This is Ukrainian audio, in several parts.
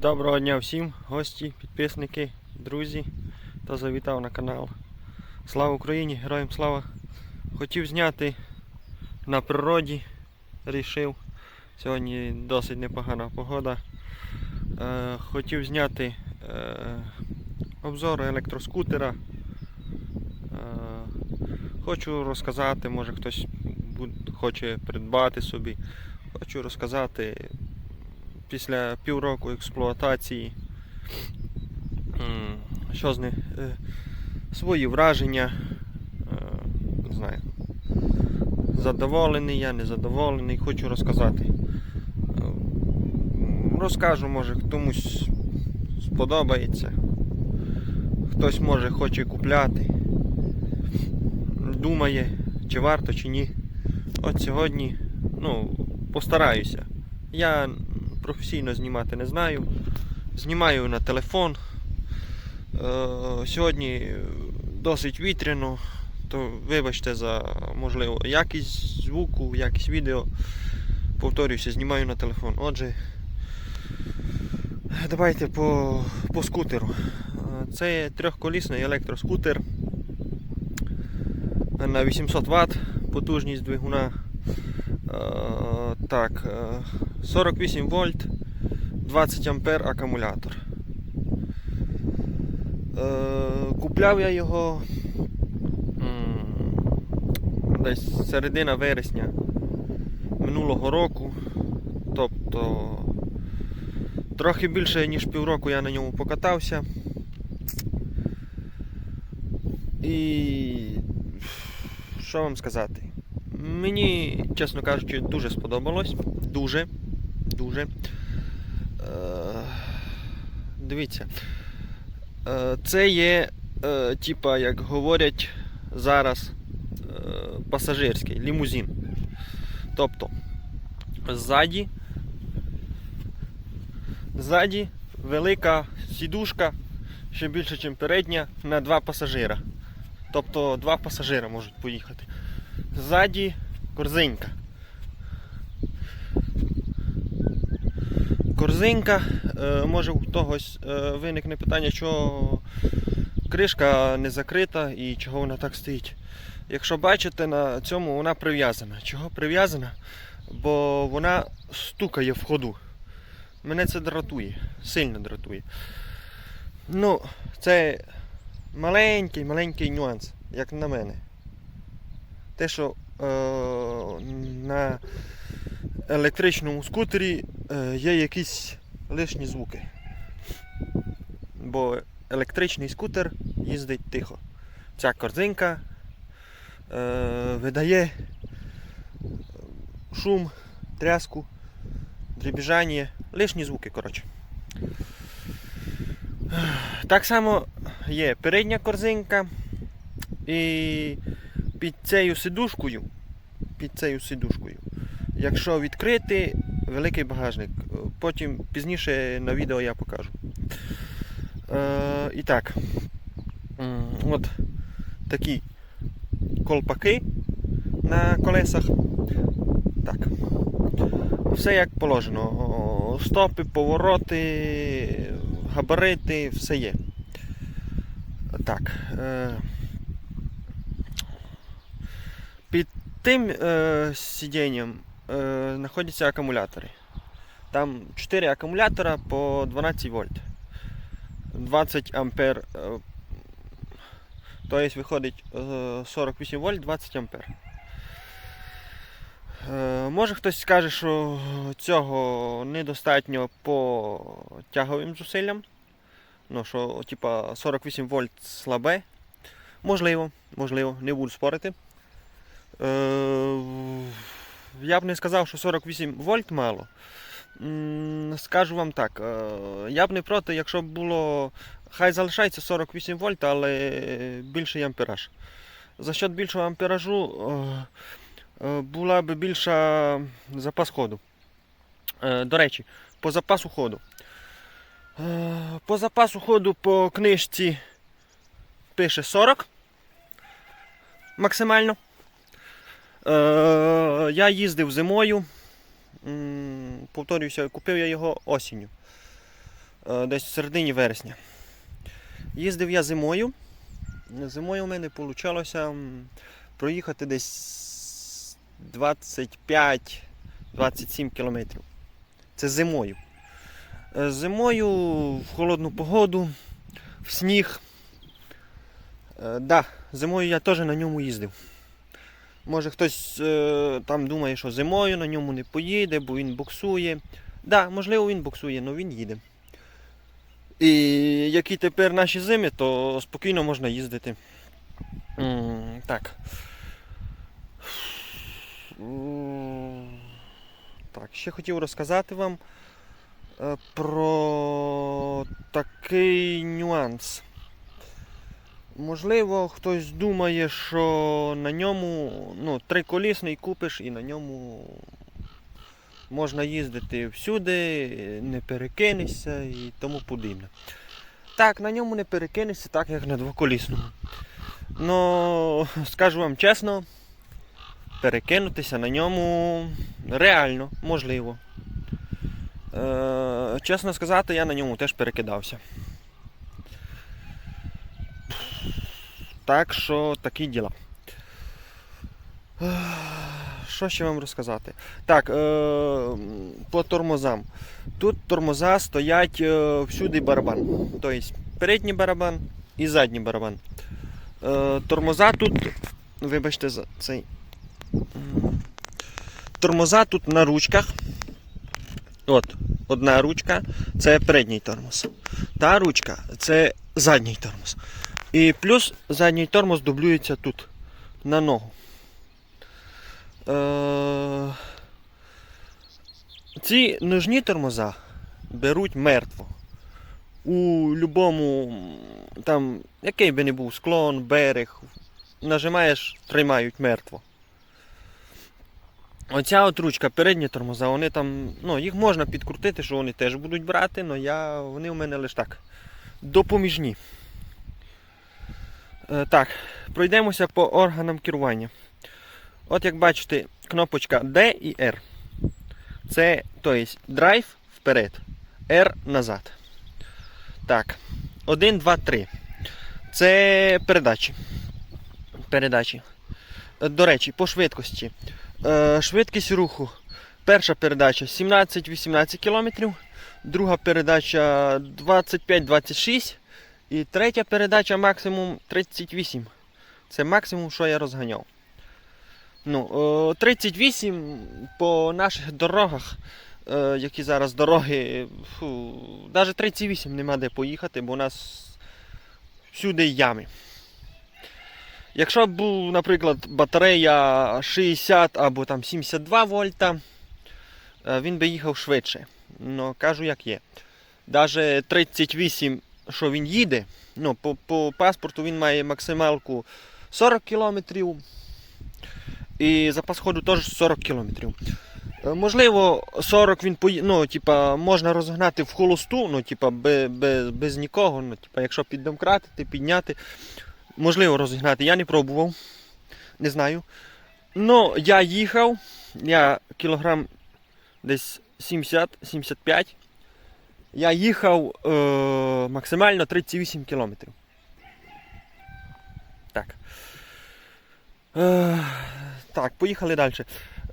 Доброго дня всім, гості, підписники, друзі, хто завітав на канал. Слава Україні, героям слава! Хотів зняти на природі, рішив. Сьогодні досить непогана погода. Е, хотів зняти е, обзор електроскутера. Е, хочу розказати, може хтось хоче придбати собі. Хочу розказати після півроку експлуатації. Що з них? е, Свої враження. е, Не знаю. Задоволений я, незадоволений, хочу розказати. Е, Розкажу, може комусь сподобається. Хтось може хоче купляти. Думає, чи варто, чи ні. От сьогодні, ну, постараюся. Я професійно знімати не знаю. Знімаю на телефон. Е, сьогодні досить вітряно, то вибачте за можливо якість звуку, якість відео. Повторююся, знімаю на телефон. Отже, давайте по, по скутеру. Е, Це трьохколісний електроскутер на 800 Вт, потужність двигуна. Е, Так, 48 вольт, 20 ампер акумулятор. Е, Купляв я його десь середина вересня минулого року. Тобто трохи більше ніж півроку я на ньому покатався. І що вам сказати? Мені, чесно кажучи, дуже сподобалось. Дуже. Дуже. Е, дивіться. Е, це є, е, типа, як говорять зараз, пасажирський лімузин. Тобто, ззаді, ззаді велика сідушка, ще більше, ніж передня, на два пасажира. Тобто два пасажира можуть поїхати. Ззаді корзинка. Корзинка. Е, може у когось е, виникне питання, чого кришка не закрита і чого вона так стоїть. Якщо бачите, на цьому вона прив'язана. Чого прив'язана? Бо вона стукає в ходу. Мене це дратує, сильно дратує. Ну, це маленький, маленький нюанс, як на мене. Те, що е, на електричному скутері е, є якісь лишні звуки. Бо електричний скутер їздить тихо. Ця корзинка е, видає шум, тряску, дребіжання, лишні звуки, коротше. Так само є передня корзинка і під цією сидушкою, під цією сидушкою, якщо відкрити великий багажник, потім пізніше на відео я покажу. Е, і так, от такі колпаки на колесах. Так. Все як положено. Стопи, повороти, габарити, все є. Так. Е, під тим е, сидінням е, знаходяться акумулятори. Там 4 акумулятора по 12 вольт. 20 ампер. Е, тобто виходить е, 48 вольт, 20 ампер. Е, Може хтось скаже, що цього недостатньо по тяговим зусиллям. Ну, що, типа, 48 вольт слабе. Можливо, можливо, не буду спорити. Я б не сказав, що 48 вольт мало. Скажу вам так, е, я б не проти, якщо б було. Хай залишається 48 вольт, але більший ампераж. За счет більшого амперажу е, е, була б більша запас ходу. До речі, по запасу ходу. По запасу ходу по книжці пише 40 максимально. Е, Я їздив зимою. Повторююся, купив я його осінню. е, десь в середині вересня. Їздив я зимою. Зимою у мене вийшло проїхати десь 25-27 кілометрів. Це зимою. Е, Зимою в холодну погоду, в сніг. Да, зимою я теж на ньому їздив. Може хтось е, там думає, що зимою на ньому не поїде, бо він буксує. Да, можливо, він буксує, але він їде. І які тепер наші зими, то спокійно можна їздити. М -м, Так, ще хотів розказати вам е, про такий нюанс. Можливо, хтось думає, що на ньому ну, триколісний купиш і на ньому можна їздити всюди, не перекинешся і тому подібне. Так, на ньому не перекинешся, так як на двоколісному. Ну, скажу вам чесно, перекинутися на ньому реально можливо. Е, чесно сказати, я на ньому теж перекидався. Так що такі діла. Що ще вам розказати? Так, е, по тормозам. Тут тормоза стоять е, всюди барабан. Тобто передній барабан і задній барабан. Е, тормоза тут, вибачте за цей. Тормоза тут на ручках. От, одна ручка це передній тормоз. Та ручка це задній тормоз. І плюс задній тормоз дублюється тут, на ногу. Е, ці ножні тормоза беруть мертво. У будь-якому, там, який би не був склон, берег, нажимаєш, тримають мертво. Оця от ручка, передні тормоза, вони там, ну, їх можна підкрутити, що вони теж будуть брати, але вони у мене лише так. Допоміжні. Е, так, пройдемося по органам керування. От як бачите, кнопочка D і R. Це тобто, драйв вперед, R назад. Так. 1, 2, 3. Це передачі. Передачі. Е, До речі, по швидкості. Е, Швидкість руху. Перша передача 17-18 км, друга передача 25-26 і третя передача максимум 38. Це максимум, що я розганяв. Ну, е, 38 по наших дорогах, е, які зараз дороги, фу, навіть 38 нема де поїхати, бо у нас всюди ями. Якщо б був, наприклад, батарея 60 або там 72 вольта, е, він би їхав швидше. Ну, кажу, як є. Навіть 38, що він їде, ну, по, по паспорту він має максималку 40 кілометрів. І запас ходу теж 40 кілометрів. Е, Можливо, 40 він пої... ну, типа, можна розгнати в холосту, ну, типа, без, без, без нікого. Ну, типа, якщо піддомкратити, підняти, можливо розігнати. Я не пробував, не знаю. Ну, я їхав, я кілограм десь 70-75. Я їхав е, максимально 38 кілометрів. Так. Е, так, поїхали далі.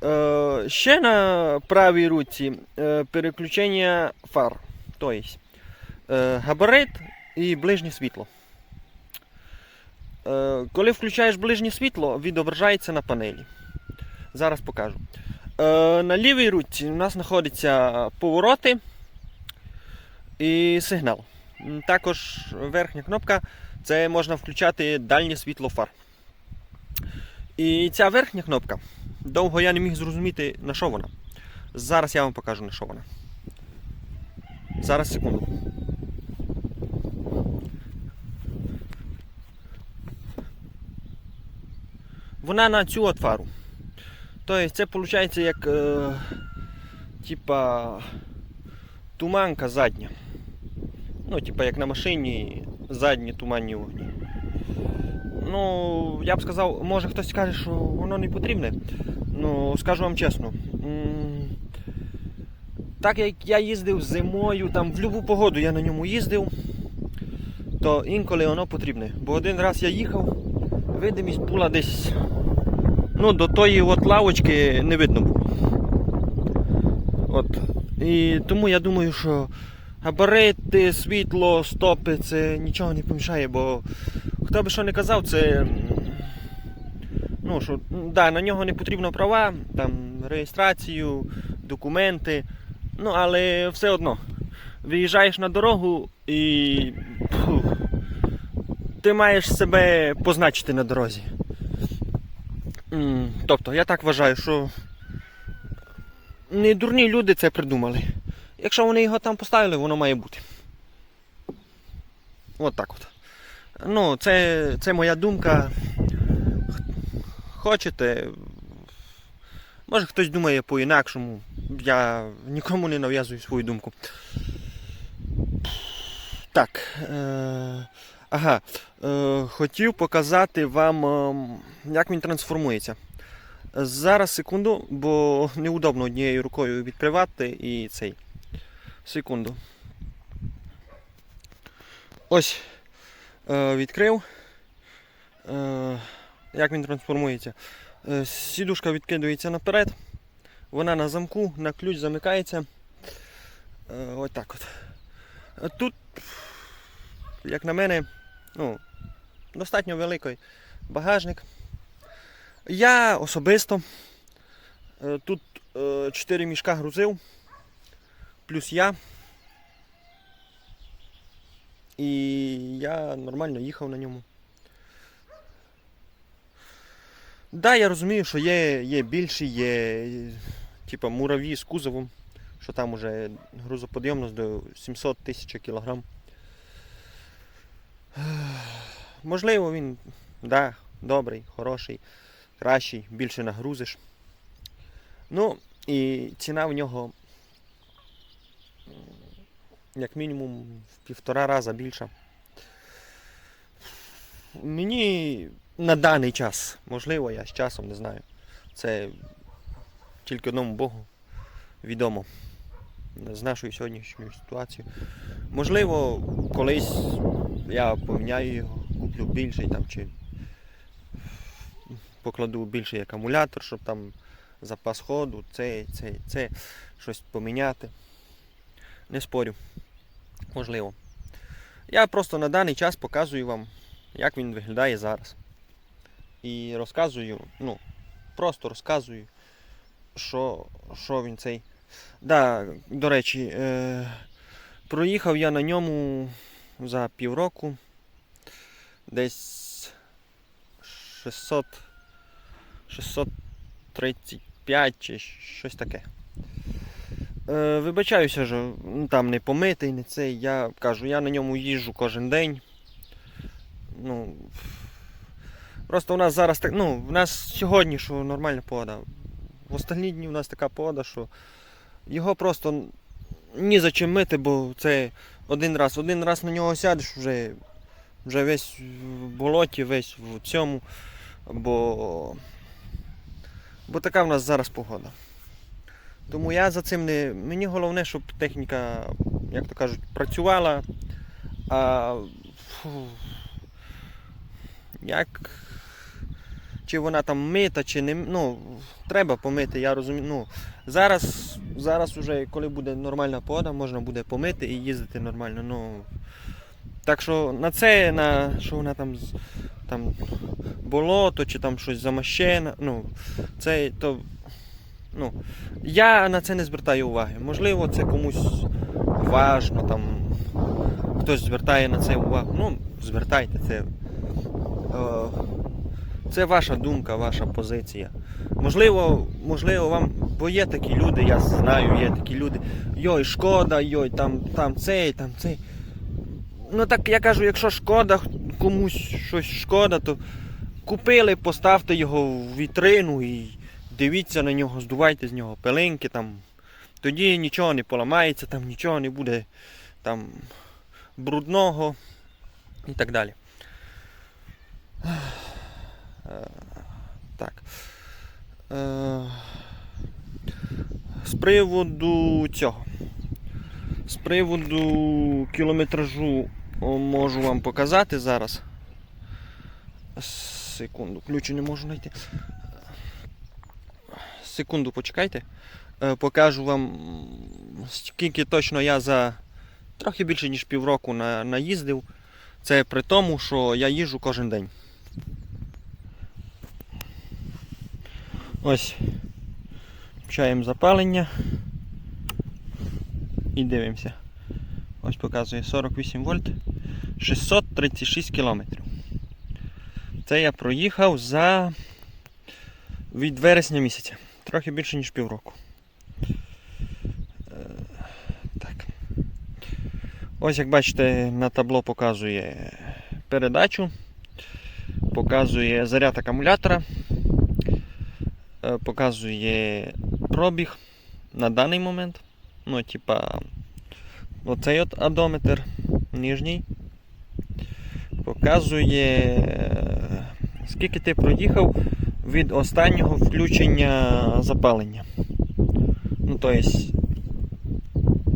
Е, ще на правій руці е, переключення фар. Тобто е, габарит і ближнє світло. Е, коли включаєш ближнє світло, відображається на панелі. Зараз покажу. Е, на лівій руці у нас знаходяться повороти і сигнал. Також верхня кнопка це можна включати дальнє світло фар. І ця верхня кнопка, довго я не міг зрозуміти, на що вона. Зараз я вам покажу, на що вона. Зараз секунду. Вона на цю от фару. Тобто це виходить як е, типа туманка задня. Ну, типа як на машині задні туманні вогні. Ну, я б сказав, може хтось скаже, що воно не потрібне. Ну, скажу вам чесно. так як я їздив зимою, там в будь-яку погоду я на ньому їздив, то інколи воно потрібне. Бо один раз я їхав, видимість була десь ну, до тої от лавочки не видно було. От. І тому я думаю, що габарити, світло, стопи це нічого не помішає, бо хто би що не казав, це. Ну, що, да, на нього не потрібно права, там, реєстрацію, документи. Ну, але все одно. Виїжджаєш на дорогу і. ти маєш себе позначити на дорозі. Тобто, я так вважаю, що не дурні люди це придумали. Якщо вони його там поставили, воно має бути. От так от. Ну, це, це моя думка. Хочете. Може хтось думає по-інакшому. Я нікому не нав'язую свою думку. Так. Е, ага. Е, хотів показати вам, ем, як він трансформується. Зараз секунду, бо неудобно однією рукою відкривати і цей. Секунду. Ось. Е, відкрив. Е, як він трансформується. Е, сідушка відкидується наперед. Вона на замку, на ключ замикається. Ось так от. Тут, як на мене, ну, достатньо великий багажник. Я особисто тут 4 мішка грузив, плюс я. І я нормально їхав на ньому. Да, я розумію, що є, є більші, є типа мураві з кузовом, що там уже грузоподйомність до 700 тисяч кілограм. Можливо, він да, добрий, хороший, кращий, більше нагрузиш. Ну, і ціна в нього як мінімум в півтора рази більша. Мені на даний час, можливо, я з часом не знаю. Це тільки одному Богу відомо з нашою сьогоднішньою ситуацією. Можливо, колись я поміняю його, куплю більший там чи покладу більший акумулятор, щоб там запас ходу, це, це, це, щось поміняти. Не спорю. Можливо. Я просто на даний час показую вам, як він виглядає зараз. І розказую, ну, просто розказую, що, що він цей. Да, до речі, е, проїхав я на ньому за півроку десь 600, 635 чи щось таке. Е, вибачаюся, що там не помитий, не цей. Я кажу, я на ньому їжджу кожен день. Ну, просто у нас зараз так, ну, в нас сьогодні що нормальна погода. В останні дні у нас така погода, що його просто ні за чим мити, бо це один раз. Один раз на нього сядеш, вже, вже весь в болоті, весь в цьому. Бо, бо така в нас зараз погода. Тому я за цим не. Мені головне, щоб техніка, як то кажуть, працювала. А як. Чи вона там мита, чи не. Ну, треба помити, я розумію. Ну, зараз, зараз уже, коли буде нормальна погода, можна буде помити і їздити нормально. Ну, так що на це, на що вона там, там болото, чи там щось замащене, ну, це то. Ну, я на це не звертаю уваги. Можливо, це комусь важно, там хтось звертає на це увагу. Ну, звертайте це. Е, це ваша думка, ваша позиція. Можливо, можливо, вам, бо є такі люди, я знаю, є такі люди. Йой, шкода, йой, там, там цей, там цей. Ну так я кажу, якщо шкода, комусь щось шкода, то купили, поставте його в вітрину і дивіться на нього, здувайте з нього пилинки там. Тоді нічого не поламається, там нічого не буде там брудного і так далі. Так. З приводу цього. З приводу кілометражу можу вам показати зараз. Секунду, ключу не можу знайти. Секунду, почекайте. Е, Покажу вам, скільки точно я за трохи більше, ніж півроку на, наїздив. Це при тому, що я їжджу кожен день. Ось. Включаємо запалення. І дивимося. Ось показує 48 вольт, 636 кілометрів. Це я проїхав за від вересня місяця. Трохи більше, ніж півроку. Е, Так. Ось як бачите, на табло показує передачу, показує заряд акумулятора, е, показує пробіг на даний момент. Ну, типа, оцей от одометр нижній. Показує, е, скільки ти проїхав від останнього включення запалення. Ну, то есть,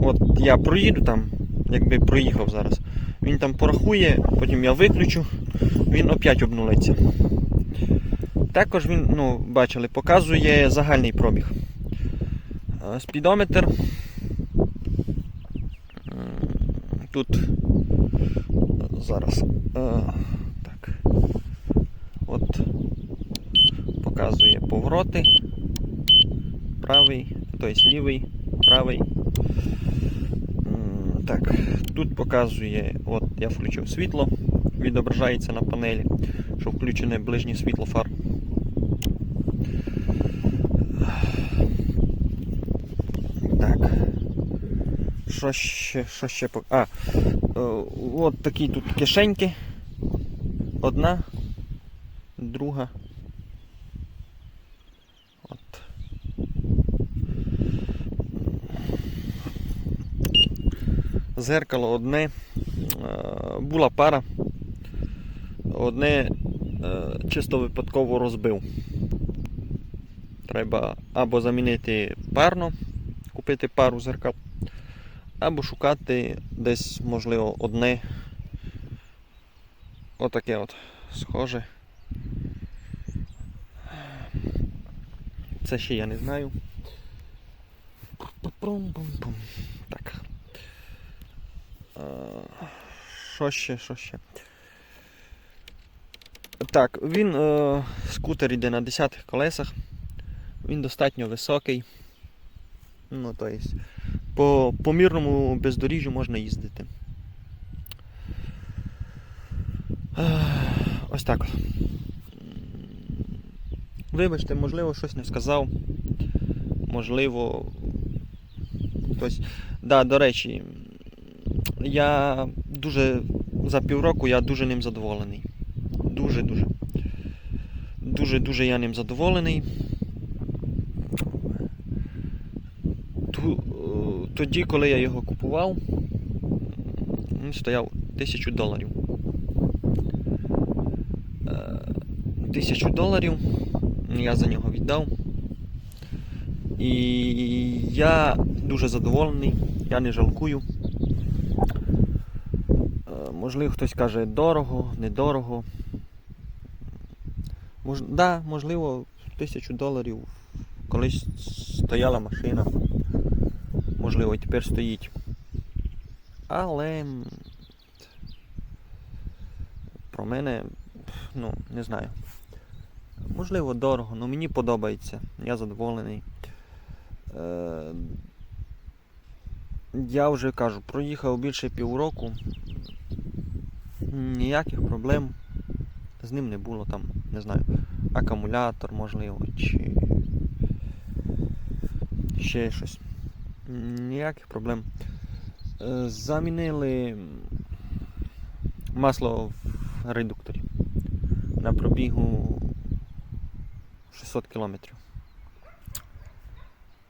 от я проїду там, якби проїхав зараз. Він там порахує, потім я виключу, він опять обнулиться. Також він, ну, бачили, показує загальний пробіг. Е, Спідометр. Тут зараз. е, Так. От показує повороти. Правий, тобто лівий, правий. Так, тут показує, от я включив світло, відображається на панелі, що включене ближнє світло фар. Так. Що ще, що ще А, е, от такі тут кишеньки. Одна, друга. От. Зеркало одне. Е, Була пара. Одне е, чисто випадково розбив. Треба або замінити парно, купити пару зеркал, або шукати десь, можливо, одне отаке от схоже. Це ще я не знаю. Так. Що ще, що ще? Так, він е, скутер йде на 10 колесах. Він достатньо високий. Ну, то есть, по, по мірному бездоріжжю можна їздити. Е, Ось так. Вибачте, можливо, щось не сказав. Можливо. Хтось. Да, до речі, я дуже за півроку я дуже ним задоволений. Дуже-дуже. Дуже-дуже я ним задоволений. Тоді, коли я його купував, він стояв тисячу доларів. Е, Тисячу доларів я за нього віддав. І я дуже задоволений, я не жалкую. Можливо, хтось каже дорого, недорого. Мож... Да, можливо, тисячу доларів колись стояла машина. Можливо, тепер стоїть. Але про мене, ну, не знаю. Можливо, дорого, але мені подобається. Я задоволений. Е, я вже кажу, проїхав більше півроку. Ніяких проблем з ним не було там, не знаю, акумулятор, можливо, чи ще щось. Ніяких проблем. Е, Замінили масло в редукторі на пробігу 600 кілометрів.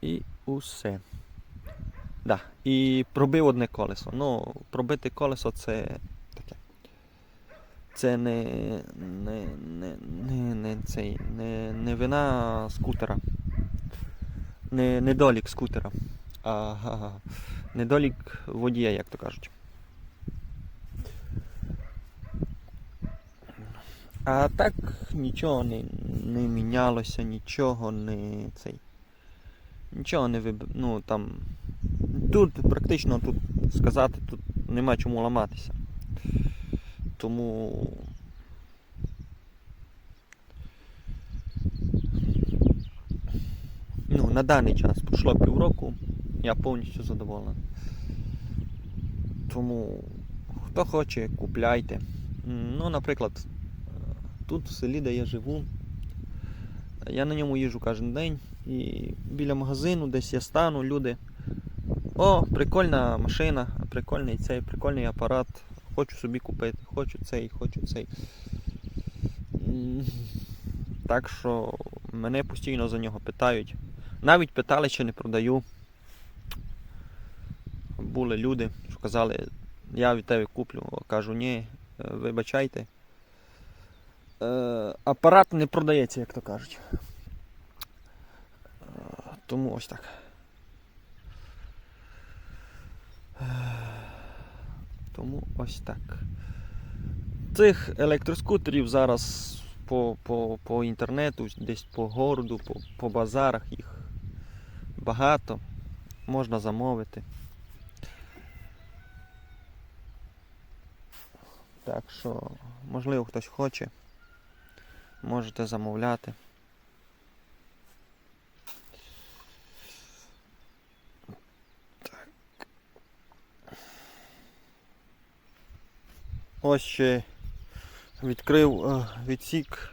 І усе. Да. І пробив одне колесо. Ну, пробити колесо це. Це не, не, не, не, не, цей, не, не вина скутера. Не недолік скутера. Ага. Недолік водія, як то кажуть. А так нічого не, не мінялося, нічого не цей. Нічого не виб... Ну там. Тут практично тут сказати, тут нема чому ламатися. Тому. Ну, на даний час пройшло півроку, я повністю задоволений. Тому хто хоче, купляйте. Ну, наприклад, тут в селі, де я живу, я на ньому їжджу кожен день і біля магазину десь я стану, люди. О, прикольна машина, прикольний цей, прикольний апарат. Хочу собі купити, хочу цей, хочу цей. Так що мене постійно за нього питають. Навіть питали, чи не продаю. Були люди, що казали, я від тебе куплю. Кажу, ні, е, вибачайте. Е, апарат не продається, як то кажуть. Е, Тому ось так. Тому ось так. Цих електроскутерів зараз по, по, по інтернету, десь по городу, по, по базарах їх багато. Можна замовити. Так що, можливо, хтось хоче, можете замовляти. Ось ще відкрив е, відсік,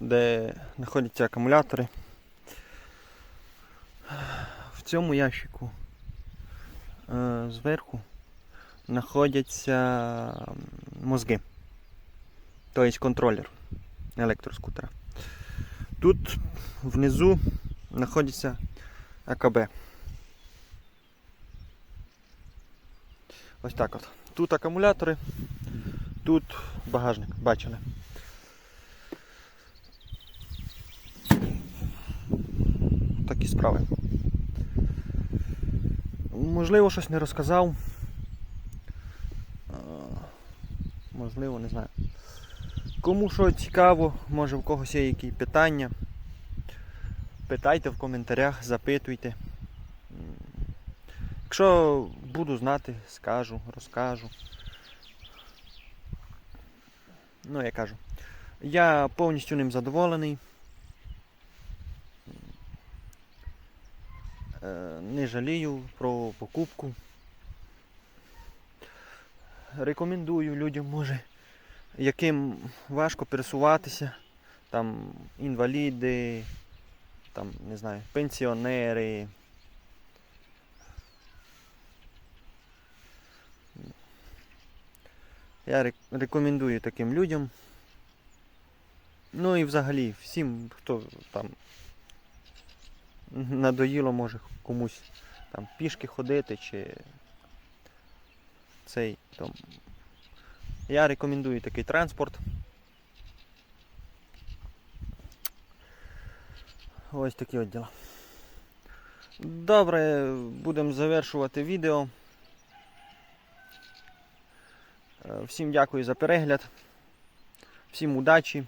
де знаходяться акумулятори. В цьому ящику е, зверху знаходяться мозги. Тобто контролер електроскутера. Тут внизу знаходиться АКБ. Ось так от. Тут акумулятори, тут багажник, бачили. Такі справи. Можливо, щось не розказав. Можливо, не знаю. Кому що цікаво, може в когось є які питання. Питайте в коментарях, запитуйте. Якщо буду знати, скажу, розкажу. Ну, я кажу. Я повністю ним задоволений. Е, Не жалію про покупку. Рекомендую людям, може, яким важко пересуватися, там інваліди, там, не знаю, пенсіонери. Я рекомендую таким людям. Ну і взагалі всім, хто там надоїло може комусь там пішки ходити чи цей там. Я рекомендую такий транспорт. Ось такі от діла. Добре, будемо завершувати відео. Е, Всім дякую за перегляд. Всім удачі.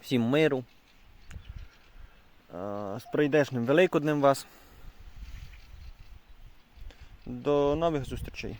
Всім миру. Е, З прийдешним Великоднем вас. До нових зустрічей.